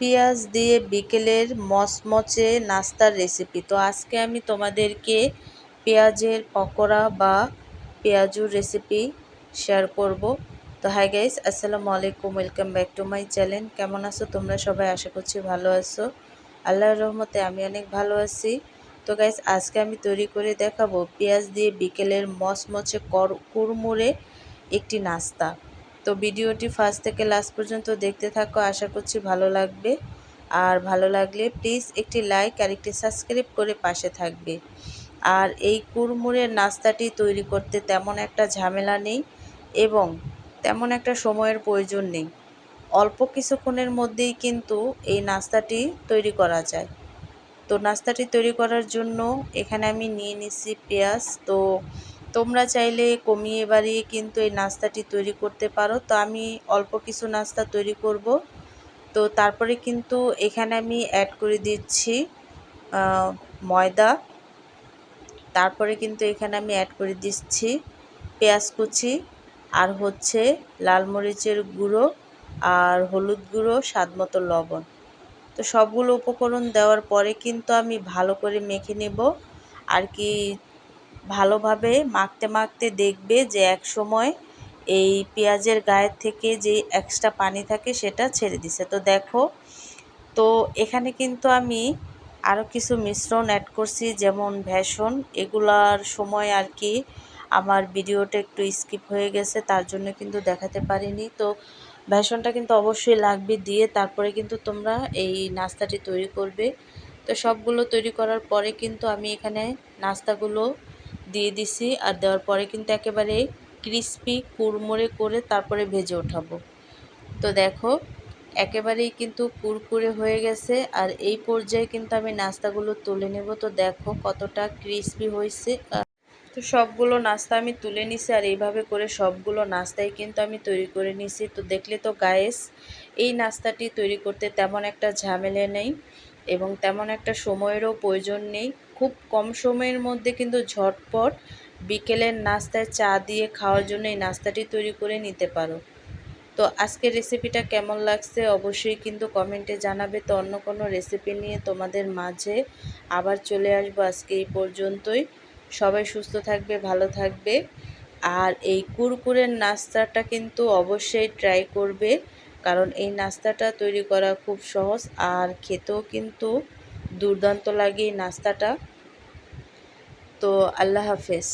পেঁয়াজ দিয়ে বিকেলের মচমচে নাস্তার রেসিপি তো আজকে আমি তোমাদেরকে পেঁয়াজের পকোড়া বা পেঁয়াজুর রেসিপি শেয়ার করব। তো হাই গাইস আসসালামু আলাইকুম welcome back to my channel কেমন আছো তোমরা সবাই? আশা করছি ভালো আছো। আল্লাহর রহমতে আমি অনেক ভালো আছি। তো গাইস আজকে আমি তৈরি করে দেখাবো পেঁয়াজ দিয়ে বিকেলের মচমচে কর কুড়মুড়ে একটি নাস্তা। তো ভিডিওটি ফার্স্ট থেকে লাস্ট পর্যন্ত দেখতে থাকো, আশা করছি ভালো লাগবে। আর ভালো লাগলে প্লিজ একটি লাইক আর একটি সাবস্ক্রাইব করে পাশে থাকবে। আর এই কুড়মুড়ের নাস্তাটি তৈরি করতে তেমন একটা ঝামেলা নেই এবং তেমন একটা সময়ের প্রয়োজন নেই। অল্প কিছুক্ষণের মধ্যেই কিন্তু এই নাস্তাটি তৈরি করা যায়। তো নাস্তাটি তৈরি করার জন্য এখানে আমি নিয়ে নিচ্ছি পেঁয়াজ। তো তোমরা চাইলে কমিয়ে বাড়িয়ে কিন্তু এই নাস্তাটি তৈরি করতে পারো। তো আমি অল্প কিছু নাস্তা তৈরি করব। তো তারপরে কিন্তু এখানে আমি অ্যাড করে দিচ্ছি ময়দা। তারপরে কিন্তু এখানে আমি অ্যাড করে দিচ্ছি পেঁয়াজ কুচি আর হচ্ছে লাল মরিচের গুঁড়ো আর হলুদ গুঁড়ো, স্বাদ মতো লবণ। তো সবগুলো উপকরণ দেওয়ার পরে কিন্তু আমি ভালো করে মেখে নেব। আর কি ভালোভাবে মাখতে মাখতে দেখবে যে এক সময় এই পেঁয়াজের গায়ের থেকে যে এক্সট্রা পানি থাকে সেটা ছেড়ে দিছে। তো দেখো, তো এখানে কিন্তু আমি আরও কিছু মিশ্রণ অ্যাড করছি, যেমন ভ্যাসন এগুলার সময় আর কি আমার ভিডিওটা একটু স্কিপ হয়ে গেছে, তার জন্য কিন্তু দেখাতে পারিনি। তো ভ্যাসনটা কিন্তু অবশ্যই লাগবে দিয়ে তারপরে কিন্তু তোমরা এই নাস্তাটি তৈরি করবে। তো সবগুলো তৈরি করার পরে কিন্তু আমি এখানে নাস্তাগুলো দিয়ে দিছি আর দেওয়ার পরে কিন্তু একেবারে ক্রিস্পি কুড়মুড়ে করে তারপরে ভেজে ওঠাবো। তো দেখো, একেবারেই কিন্তু কুরকুরে হয়ে গেছে আর এই পর্যায়ে কিন্তু আমি নাস্তাগুলো তুলে নেব। তো দেখো কতটা ক্রিস্পি হয়েছে। তো সবগুলো নাস্তা আমি তুলে নিছি আর এইভাবে করে সবগুলো নাস্তাই কিন্তু আমি তৈরি করে নিছি। তো দেখলে তো গায়েস এই নাস্তাটি তৈরি করতে তেমন একটা ঝামেলা নেই। এবং তেমন একটা সময়েরও প্রয়োজন নেই। খুব কম সময়ের মধ্যে কিন্তু ঝটপট বিকেলের নাস্তায় চা দিয়ে খাওয়ার জন্য এই নাস্তাটি তৈরি করে নিতে পারো। তো আজকের রেসিপিটা কেমন লাগছে অবশ্যই কিন্তু কমেন্টে জানাবে। তো অন্য কোনো রেসিপি নিয়ে তোমাদের মাঝে আবার চলে আসব আজকে এই পর্যন্তই। সবাই সুস্থ থাকবে, ভালো থাকবে। আর এই কুরকুরের নাস্তাটা কিন্তু অবশ্যই ট্রাই করবে। কারণ এই নাস্তাটা তৈরি করা খুব সহজ আর খেতেও কিন্তু দুর্দান্ত লাগে এই নাস্তাটা। তো আল্লাহ হাফেজ।